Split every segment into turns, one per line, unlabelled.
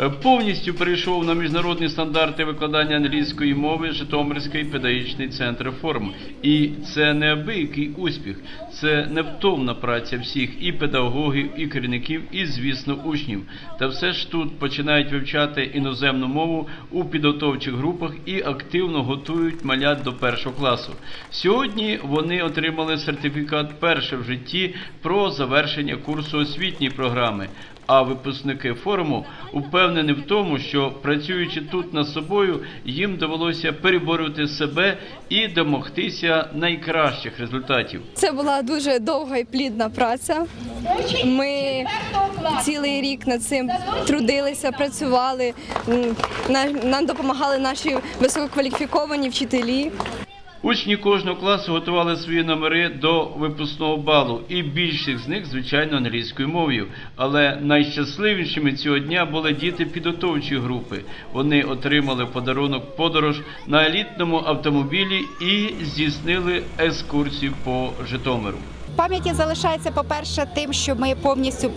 Е, Повністю перейшов на міжнародні стандарти викладання англійської мови Житомирський педагогічний центр форм. І це неабиякий успіх, це невтомна праця всіх і педагогів, і керівників, і, звісно, учнів. Та все ж тут починають вивчати іноземну мову у підготовчих групах і активно готують малят до першого класу. Сьогодні вони отримали сертифікат перше в житті про завершення курсу освітньої програми. А випускники форуму упевнені в тому, що працюючи тут над собою, їм довелося переборювати себе і домогтися найкращих результатів.
Це була дуже довга і плідна праця. Ми цілий рік над цим трудилися, працювали. На- Нам допомагали наші висококваліфіковані вчителі.
Учні кожного класу готували свої номери до випускного балу, і більшість з них, звичайно, англійською мовою. Але найщасливішими цього дня були діти підготовчої групи. Вони отримали подарунок подорож на елітному автомобілі і здійснили екскурсію по Житомиру.
Пам'яті залишається, по-перше, тим, що ми повністю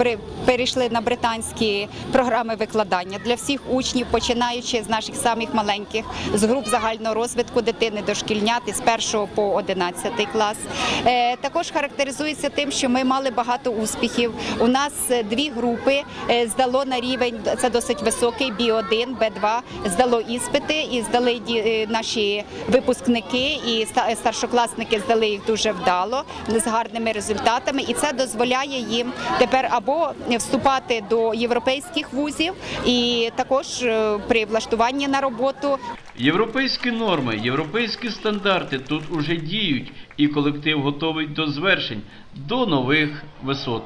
перейшли на британські програми викладання для всіх учнів, починаючи з наших самих маленьких, з груп загального розвитку дитини дошкільнят із 1 по 11 клас. Е, Також характеризується тим, що ми мали багато успіхів. У нас е, дві групи е, здало на рівень, це досить високий, Бі-1, Б2, здало іспити і здали наші випускники і старшокласники здали їх дуже вдало з гарними результатами, і це дозволяє їм тепер або вступати до європейських вузів, і також е, при влаштуванні на роботу
Європейські норми, європейські стандарти тут уже діють, і колектив готовий до звершень, до нових висот.